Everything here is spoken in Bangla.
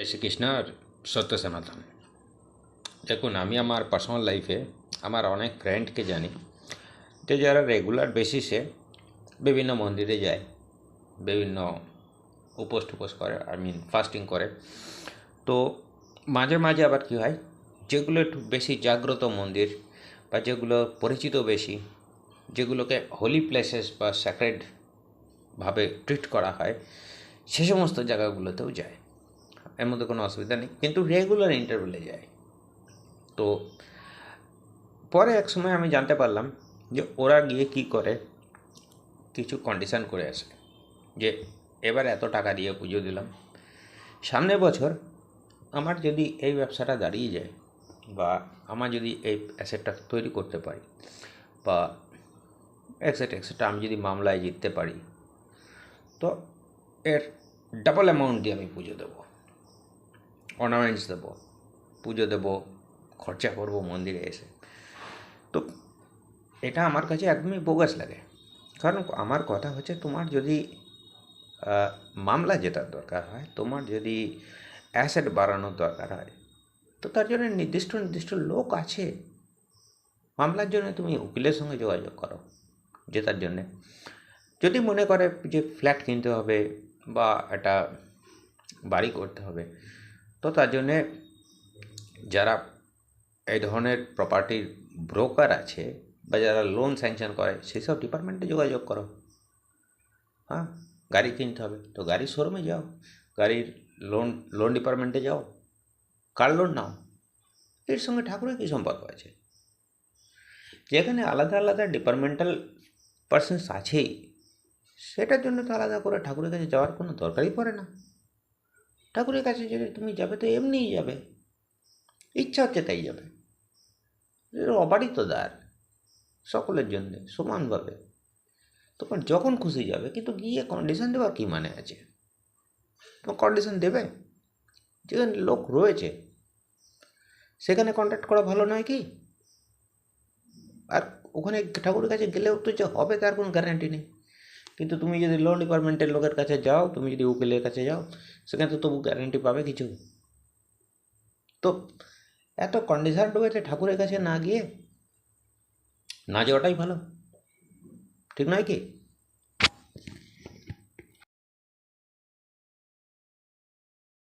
জয় শ্রীকৃষ্ণ আর সত্য সনাতন দেখুন, আমি আমার পার্সোনাল লাইফে আমার অনেক ফ্রেন্ডকে জানি। যে যারা রেগুলার বেসিসে বিভিন্ন মন্দিরে যায়, বিভিন্ন উপোস টুপোস করে আই মিন ফাস্টিং করে। তো মাঝে মাঝে আবার কী হয়, যেগুলো একটু বেশি জাগ্রত মন্দির বা যেগুলো পরিচিত বেশি, যেগুলোকে হোলি প্লেসেস বা স্যাক্রেড ট্রিট করা হয়, সে সমস্ত জায়গাগুলোতেও যায়। এর মধ্যে কোনো অসুবিধা নেই। কিন্তু রেগুলার ইন্টারভেলে যায়। তো পরে এক সময় আমি জানতে পারলাম যে ওরা গিয়ে কি করে, কিছু কন্ডিশন করে আসে। যে এবার এত টাকা দিয়ে পুজো দিলাম। সামনের বছর আমার যদি এই ব্যবসাটা দাঁড়িয়ে যায় বা আমার যদি এই অ্যাসেটটা তৈরি করতে পারি বা এক্সেট এক্সেট্রা আমি যদি মামলায় জিততে পারি, তো এর ডাবল অ্যামাউন্ট দিয়ে আমি পুজো দেবো। অর্নামেন্টস দেবো, পুজো দেবো, খরচা করব মন্দিরে এসে। তো এটা আমার কাছে একদমই বোগাস লাগে। কারণ আমার কথা হচ্ছে তোমার যদি মামলা জেতার দরকার হয়, তোমার যদি অ্যাসেট বাড়ানোর দরকার হয়, তো তার জন্য নির্দিষ্ট নির্দিষ্ট লোক আছে। মামলার জন্য তুমি উকিলের সঙ্গে যোগাযোগ করো, জেতার জন্যে। যদি মনে করে যে ফ্ল্যাট কিনতে হবে বা একটা বাড়ি করতে হবে তো তার জন্যে যারা এই ধরনের প্রপার্টির ব্রোকার আছে বা যারা লোন স্যাংশন করে সেই সব ডিপার্টমেন্টে যোগাযোগ করো। হ্যাঁ গাড়ি কিনতে হবে। তো গাড়ির শোরুমে যাও, গাড়ির লোন লোন ডিপার্টমেন্টে যাও কার লোন নাও। এর সঙ্গে ঠাকুরের কী সম্পর্ক আছে? যেখানে আলাদা আলাদা ডিপার্টমেন্টাল পার্সনস আছেই, সেটার জন্য তো আলাদা করে ঠাকুরের কাছে যাওয়ার কোনো দরকারই পড়ে না। ঠাকুরের কাছে যদি তুমি যাবে তো এমনিই যাবে। ইচ্ছা হচ্ছে তাই যাবে। এর অবারিত দ্বার, সকলের জন্য, সমানভাবে। তখন যখন খুশি যাবে, কিন্তু গিয়ে কন্ডিশন দেওয়ার কী মানে আছে? তোমার কন্ডিশন দেবে? যেখানে লোক রয়েছে, সেখানে কন্ট্যাক্ট করা ভালো নয় কি? আর ওখানে ঠাকুরের কাছে গেলেও তো যে হবে, তার কোনো গ্যারান্টি নেই। কিন্তু তুমি যদি লোন ডিপার্টমেন্টের লোকের কাছে যাও, তুমি যদি উকিলের কাছে যাও, সেখানে তো তবু গ্যারেন্টি পাবে কিছু। তো এত কন্ডিশন রয়েছে ঠাকুরের কাছে না গিয়ে, না যাওয়াটাই ভালো। ঠিক নয় কি?